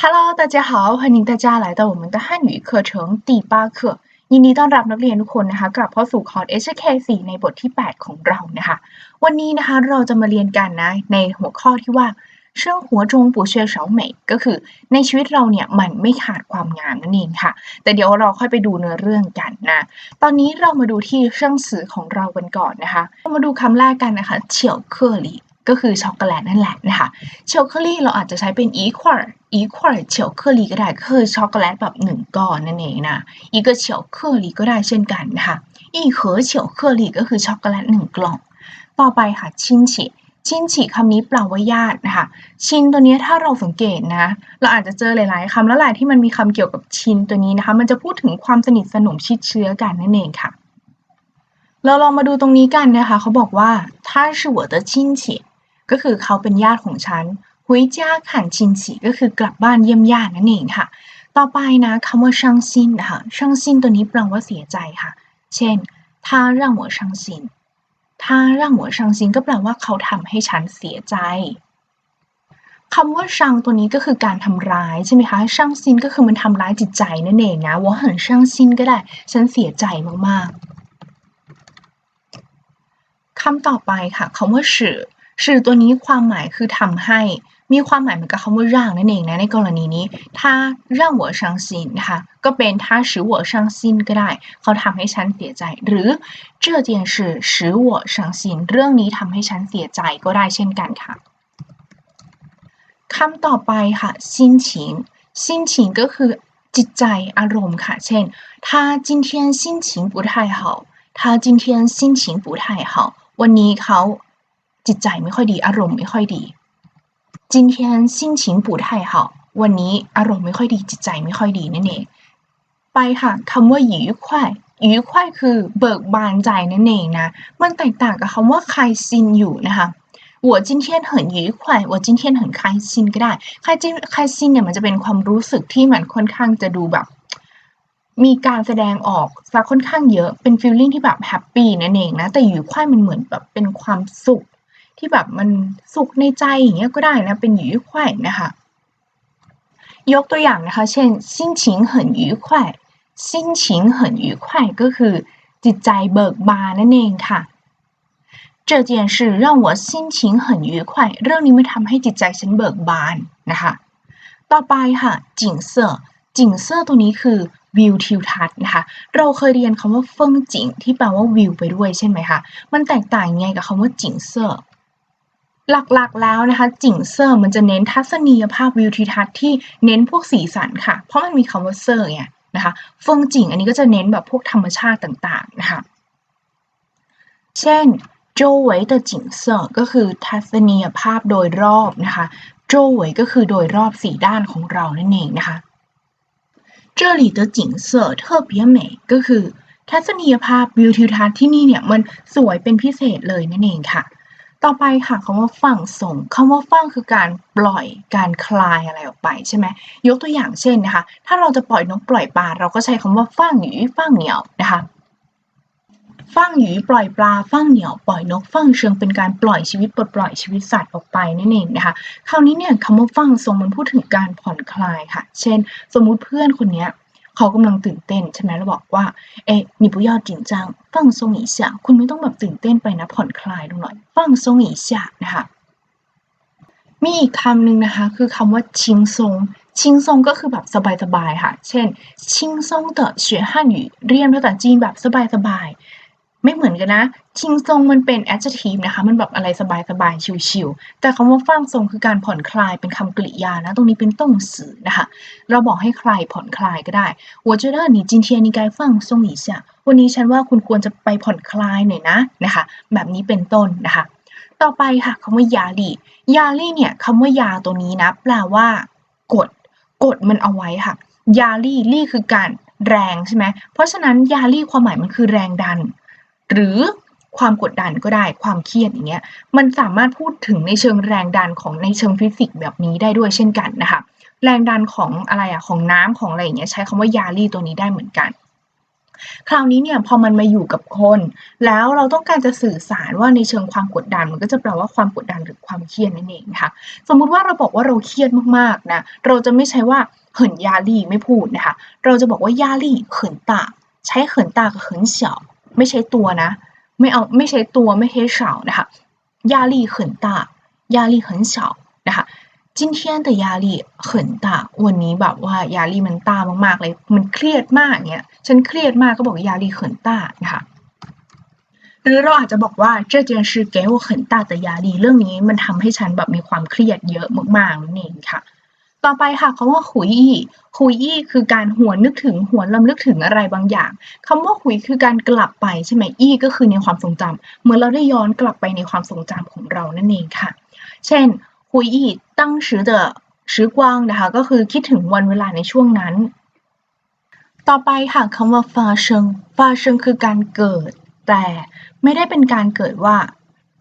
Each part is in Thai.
Hello，大家好，欢迎大家来到我们的汉语课程第八课ยินดีต้อนรับนักเรียนทุกคนนะคะกลับเข้าสู่คอร์ส HK4 ในบทที่ 8 ของเรานะคะ วันนี้นะคะเราจะมาเรียนกันนะในหัวข้อที่ว่า生活中不缺少美ก็คือในชีวิตเราเนี่ยมันไม่ขาดความงามนั่นเองค่ะ แต่เดี๋ยวเราค่อยไปดูเนื้อเรื่องกันนะ ตอนนี้เรามาดูที่เรื่องสื่อของเรากันก่อนนะคะเรามาดูคำแรกกันนะคะเฉียวเคอรี่ ก็คือช็อกโกแลตนั่นแหละนะคะเชลเคอรี่เราอาจจะใช้เป็น equal equal เชลเคอรี่ก็ได้ก็คือช็อกโกแลตแบบหนึ่งก้อนนั่นเองนะอีกก็เชลเคอรี่ก็ได้เช่นกันนะคะอีกเหอเชลเคอรี่ก็คือช็อกโกแลตหนึ่งกล่อง ต่อไปค่ะชินชิชินชิคำนี้แปลว่าญาตินะคะชินตัวนี้ถ้าเราสังเกตนะ เราอาจจะเจอหลาย ๆคำแล้วแหละที่มันมีคำเกี่ยวกับชินตัวนี้นะคะ มันจะพูดถึงความสนิทสนมชิดเชื้อกันนั่นเองค่ะ เราลองมาดูตรงนี้กันนะคะเขาบอกว่า他是我的亲戚 ก็คือเขาเป็นญาติของฉันหุยจ้าขันชินฉีก็คือกลับบ้านเยี่ยมญาตินั่นเองค่ะ ต่อไปนะคำว่าช่างซินนะคะช่างซินตัวนี้แปลว่าเสียใจค่ะ เช่น他让我伤心他让我伤心ก็แปลว่าเขาทำให้ฉันเสียใจคำว่าชังตัวนี้ก็คือการทำร้ายใช่ไหมคะช่างซินก็คือมันทำร้ายจิตใจนั่นเองนะว่าหันช่างซินก็ได้ ฉันเสียใจมากๆคำต่อไปค่ะคำว่าสื่อ สื่อตัวนี้ความหมายคือทำให้ มีความหมายเหมือนกับคำว่าร่างนั่นเองนะในกรณีนี้ถ้าร่างหัวชังซินนะคะก็เป็นถ้า使我伤心ก็ได้ เขาทำให้ฉันเสียใจ หรือ这件事使我伤心เรื่องนี้ทำให้ฉันเสียใจก็ได้เช่นกันค่ะคำต่อไปค่ะซินฉิงซินฉิงก็คือจิตใจอารมณ์ค่ะ เช่น他今天心情不太好他今天心情不太好วันนี้เขา จิตใจไม่ค่อยดีอารมณ์ไม่ค่อยดี今天心情不太好วันนี้อารมณ์ไม่ค่อยดีจิตใจไม่ค่อยดีนั่นเองไปค่ะคำว่าหยีควายหยีควายคือเบิกบานใจนั่นเองนะมันแตกต่างกับคำว่าใครซินอยู่นะคะ我今天很愉快我今天很开心ก็ได้ใครจิใครซินเนี่ยมันจะเป็นความรู้สึกที่มันค่อนข้างจะดูแบบ มีการแสดงออกซะค่อนข้างเยอะเป็นฟีลลิ่งที่แบบแฮปปี้นั่นเองนะแต่อยู่ควายมันเหมือนแบบเป็นความสุข ที่แบบมันสุขในใจอย่างเงี้ยก็ได้นะเป็นหยีควายนะคะยกตัวอย่างนะคะ เช่น心情很愉快心情很愉快ก็คือ จิตใจเบิกบานนั่นเองค่ะ这件事让我心情很愉快เรื่องนี้มันทำให้จิตใจฉันเบิกบานนะคะ ต่อไปค่ะจิงเซ่อจิงเซ่อตัวนี้คือวิวทิวทัศน์นะคะ เราเคยเรียนคำว่าเฟิงจิงที่แปลว่าวิวไปด้วยใช่ไหมคะ มันแตกต่างยังไงกับคำว่าจิงเซ่อ หลักๆแล้วนะคะจิงเซอร์มันจะเน้นทัศนียภาพวิวทิวทัศน์ที่เน้นพวกสีสันค่ะ เพราะมันมีคำว่าเซอร์ไงนะคะเฟิงจิงอันนี้ก็จะเน้นแบบพวกธรรมชาติต่างๆนะคะเช่นโจเวย的景色ก็คือทัศนียภาพโดยรอบนะคะโจเวยก็คือโดยรอบสี่ด้านของเรานั่นเองนะคะ这里的景色特别美ก็คือ ทัศนียภาพวิวทิวทัศน์ที่นี่เนี่ยมันสวยเป็นพิเศษเลยนั่นเองค่ะ ต่อไปค่ะคำว่าฟังส่งคำว่าฟังคือการปล่อยการคลายอะไรออกไปใช่ไหมยกตัวอย่างเช่นนะคะ ถ้าเราจะปล่อยนกปล่อยปลาเราก็ใช้คำว่าฟังหรือฟังเหนียวนะคะฟังหรือปล่อยปลาฟังเหนียวปล่อยนกฟังเชิงเป็นการปล่อยชีวิตปลดปล่อยชีวิตสัตว์ออกไปนั่นเองนะคะคราวนี้เนี่ยคำว่าฟังทรงมันพูดถึงการผ่อนคลายค่ะ เช่น สมมุติเพื่อนคนนี้ เขากำลังตื่นเต้นใช่ไหมเราบอกว่า เอ๊ะ你不要紧张放松一下คุณไม่ต้องแบบตื่นเต้นไปนะผ่อนคลายลงหน่อย放松一下นะคะมีอีกคำหนึ่งนะคะ คือคำว่าชิงซงชิงซงก็คือแบบสบายๆค่ะ เช่นชิงซง的学汉语เรียนภาษาจีนแบบสบายๆ ไม่เหมือนกันนะชิงทรงมันเป็น adjective นะคะ มันแบบอะไรสบายๆ ชิวๆ แต่คำว่าฟังทรงคือการผ่อนคลายเป็นคำกริยานะ ตรงนี้เป็นต้งสื่อนะคะ เราบอกให้ใครผ่อนคลายก็ได้我觉得你今天应该放松一下วันนี้ฉันว่าคุณควรจะไปผ่อนคลายหน่อยนะนะคะ แบบนี้เป็นต้นนะคะ ต่อไปค่ะคำว่ายาลียาลีเนี่ยคำว่ายาตัวนี้นะ แปลว่า กด กดมันเอาไว้ค่ะ ยาลี่ลี่คือการแรงใช่ไหม เพราะฉะนั้นยาลี่ความหมายมันคือแรงดัน หรือความกดดันก็ได้ความเครียดอย่างเงี้ยมันสามารถพูดถึงในเชิงแรงดันของในเชิงฟิสิกส์แบบนี้ได้ด้วยเช่นกันนะคะแรงดันของอะไรอะของน้ำของอะไรอย่างเงี้ยใช้คำว่ายาลี่ตัวนี้ได้เหมือนกัน คราวนี้เนี่ยพอมันมาอยู่กับคน แล้วเราต้องการจะสื่อสารว่าในเชิงความกดดัน มันก็จะแปลว่าความกดดันหรือความเครียดนั่นเองค่ะสมมุติว่าเราบอกว่าเราเครียดมากๆนะเราจะไม่ใช้ว่าเหินยาลี่ไม่พูดนะคะเราจะบอกว่ายาลี่เหินตาใช้เหินตากับเหินเฉา ไม่ใช้ตัวนะ ไม่เอาไม่ใช้ตัวไม่ใช้เฉานะคะ压力很大压力很小นะคะ今天的压力很大วันนี้แบบว่ายาลีมันตามากๆเลย มันเครียดมากเนี่ยฉันเครียดมากก็บอกยาลี很大นะคะหรือเราอาจจะบอกว่า这件事给我很大的压力เรื่องนี้มันทำให้ฉันแบบมีความเครียดเยอะมากๆนั่นเองค่ะ ต่อไปค่ะคำว่าหุยอี้หุยอีคือการหวนนึกถึงหวนลำลึกถึงอะไรบางอย่าง คำว่าหุยคือการกลับไปใช่ไหมอีก็คือในความทรงจำเมื่อเราได้ย้อนกลับไปในความทรงจำของเรานั่นเองค่ะ เช่นหุยอีตั้งชื่อเดอชื่อกว้างนะคะก็คือคิดถึงวันเวลาในช่วงนั้น ต่อไปค่ะคำว่าฟาเชิงฟาเชิงคือการเกิด แต่ไม่ได้เป็นการเกิดว่า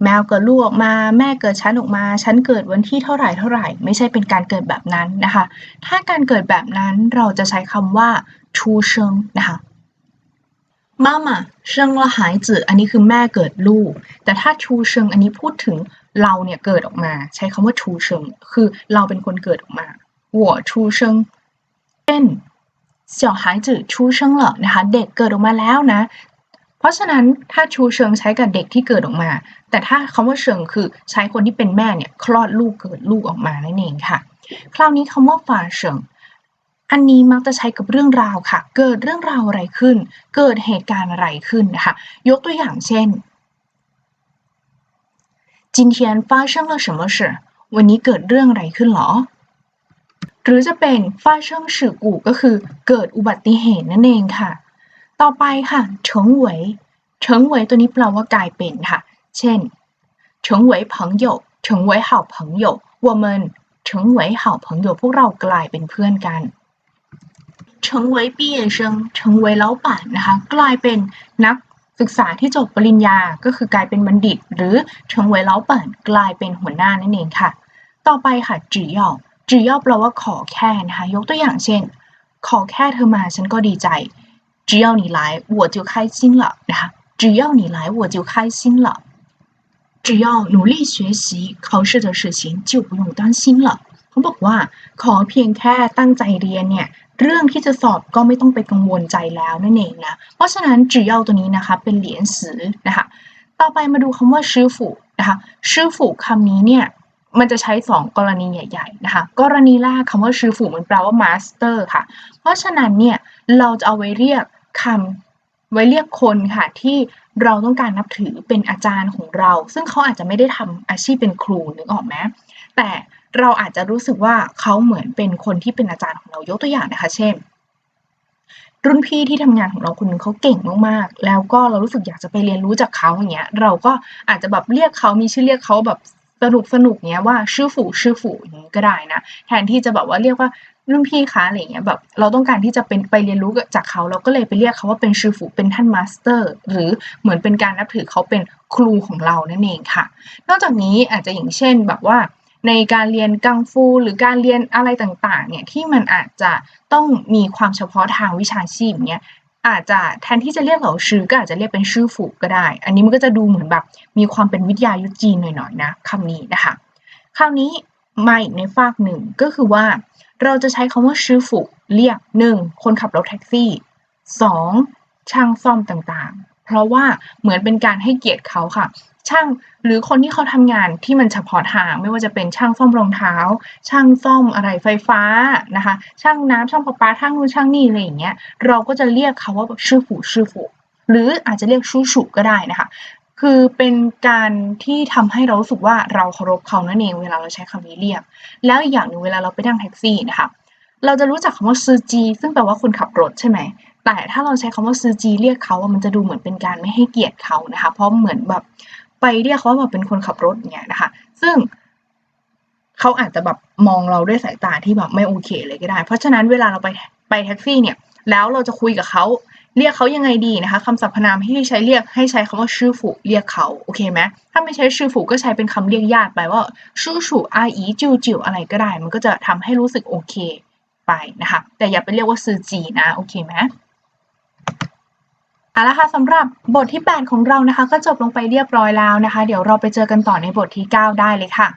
แมวเกิดลูกออกมาแม่เกิดชั้นออกมาชั้นเกิดวันที่เท่าไหร่เท่าไหร่ ไม่ใช่เป็นการเกิดแบบนั้นนะคะ ถ้าการเกิดแบบนั้นเราจะใช้คำว่าชูเชิงนะคะมามาเชิงละหายจืออันนี้คือแม่เกิดลูก แต่ถ้าชูเชิงอันนี้พูดถึงเราเนี่ยเกิดออกมา ใช้คำว่าชูเชิง คือเราเป็นคนเกิดออกมาหัวชูเชิงเป็นเสี่ยวหายจือชูเชิงเหรอนะคะ เด็กเกิดออกมาแล้วนะ ราะฉะนั้นถ้าชูเชิงใช้กับเด็กที่เกิดออกมา แต่ถ้าคำว่าเชิงคือใช้คนที่เป็นแม่เนี่ยคลอดลูกเกิดลูกออกมานั่นเองค่ะ คราวนี้คำว่าฝาเชิง อันนี้มักจะใช้กับเรื่องราวค่ะ เกิดเรื่องราวอะไรขึ้น เกิดเหตุการณ์อะไรขึ้นนะคะ ยกตัวอย่างเช่น今天发生了什么事วันนี้เกิดเรื่องอะไรขึ้นหรอ หรือจะเป็น发生事故ก็คือเกิดอุบัติเหตุนั่นเองค่ะ ต่อไปค่ะเฉิงเหวยเฉิงเหวยตัวนี้แปลว่ากลายเป็นค่ะ เช่นเฉิงเหวยเผงหยกเฉิงเหวยเหาผงหยก我们เฉิงเหวยเหาผงหยกพวกเรากลายเป็นเพื่อนกันเฉิงเหวยปีเเฉิงเหวยเล้าป่านนะคะ กลายเป็นนักศึกษาที่จบปริญญา ก็คือกลายเป็นบัณฑิต หรือเฉิงเหวยเล้าป่านกลายเป็นหัวหน้านั่นเองค่ะ ต่อไปค่ะจีหยอกจีหยอแปลว่าขอแค่นะคะ ยกตัวอย่างเช่น ขอแค่เธอมาฉันก็ดีใจ 只要你来我就开心了นะคะ只要你来我就开心了只要努力学习考试的事情就不用担心了เขาบอกว่า ขอเพียงแค่ตั้งใจเรียนเนี่ย เรื่องที่จะสอบก็ไม่ต้องไปกังวลใจแล้วนั่นเองนะ เพราะฉะนั้นจื่อตัวนี้นะคะ เป็นเหรียญสือนะคะ ต่อไปมาดูคำว่าชื่อฝูนะคะชื่อฝูคำนี้เนี่ย มันจะใช้สองกรณีใหญ่ ๆ นะคะ กรณีแรกคำว่าชื่อฝูมันแปลว่า master ค่ะ เพราะฉะนั้นเนี่ย เราจะเอาไว้เรียก คำไว้เรียกคนค่ะที่เราต้องการนับถือเป็นอาจารย์ของเรา ซึ่งเขาอาจจะไม่ได้ทำอาชีพเป็นครูนึกออกไหมแต่เราอาจจะรู้สึกว่าเขาเหมือนเป็นคนที่เป็นอาจารย์ของเรายกตัวอย่างนะคะ เช่น รุ่นพี่ที่ทำงานของเราคนนึงเขาเก่งมากๆ แล้วก็เรารู้สึกอยากจะไปเรียนรู้จากเขาอย่างเงี้ย เราก็อาจจะแบบเรียกเขามีชื่อเรียกเขาแบบสนุกสนุกเงี้ยว่าชื่อฝูชื่อฝูอย่างนี้ก็ได้นะ แทนที่จะแบบว่าเรียกว่า รุ่นพี่คะอะไรเงี้ยแบบเราต้องการที่จะเป็นไปเรียนรู้จากเขาเราก็เลยไปเรียกเขาว่าเป็นชื่อฝูเป็นท่านมาสเตอร์ หรือเหมือนเป็นการนับถือเขาเป็นครูของเรานั่นเองค่ะ นอกจากนี้อาจจะอย่างเช่นแบบว่าในการเรียนกังฟูหรือการเรียนอะไรต่างๆเนี่ยที่มันอาจจะต้องมีความเฉพาะทางวิชาชีพเนี่ยอาจจะแทนที่จะเรียกเหล่าชื่อก็อาจจะเรียกเป็นชื่อฝูก็ได้ อันนี้มันก็จะดูเหมือนแบบมีความเป็นวิทยายุทธจีนหน่อยๆนะคำนี้นะคะ คราวนี้ มาอีกในฝากหนึ่งก็คือว่า เราจะใช้คำว่าชื่อฝูเรียก 1. คนขับรถแท็กซี่ 2. ช่างซ่อมต่างๆ เพราะว่าเหมือนเป็นการให้เกียรติเขาค่ะ ช่างหรือคนที่เขาทำงานที่มันเฉพาะทาง ไม่ว่าจะเป็นช่างซ่อมรองเท้า ช่างซ่อมอะไรไฟฟ้านะคะ ช่างน้ำช่างประปาช่างนู่นช่างนี่อะไรอย่างเงี้ยเราก็จะเรียกเขาว่าชื่อฝูชื่อฝูหรืออาจจะเรียกชูฉุก็ได้นะคะ คือเป็นการที่ทำให้เรารู้สึกว่าเราเคารพเขานั่นเองเวลาเราใช้คำนี้เรียก แล้วอีกอย่างหนึ่งเวลาเราไปนั่งแท็กซี่นะคะเราจะรู้จักคำว่าซือจีซึ่งแปลว่าคนขับรถใช่ไหมแต่ถ้าเราใช้คำว่าซือจีเรียกเขาอะมันจะดูเหมือนเป็นการไม่ให้เกียรติเขานะคะเพราะเหมือนแบบไปเรียกเขาว่าแบบเป็นคนขับรถอย่างเงี้ยนะคะ ซึ่งเขาอาจจะแบบมองเราด้วยสายตาที่แบบไม่โอเคเลยก็ได้ เพราะฉะนั้นเวลาเราไปไปแท็กซี่เนี่ย แล้วเราจะคุยกับเขา เรียกเขายังไงดีนะคะคำสรรพนามที่ใช้เรียกให้ใช้คำว่าชื่อฝูเรียกเขาโอเคไหมถ้าไม่ใช้ชื่อฝูก็ใช้เป็นคำเรียกญาติไปว่าชู่ชูอาอีจิวจิวอะไรก็ได้ มันก็จะทำให้รู้สึกโอเคไปนะคะแต่อย่าไปเรียกว่าซือจีนะโอเคไหมเอาละค่ะสำหรับบทที่ 8 ของเรานะคะ ก็จบลงไปเรียบร้อยแล้วนะคะ เดี๋ยวเราไปเจอกันต่อในบทที่ 9 ได้เลยค่ะ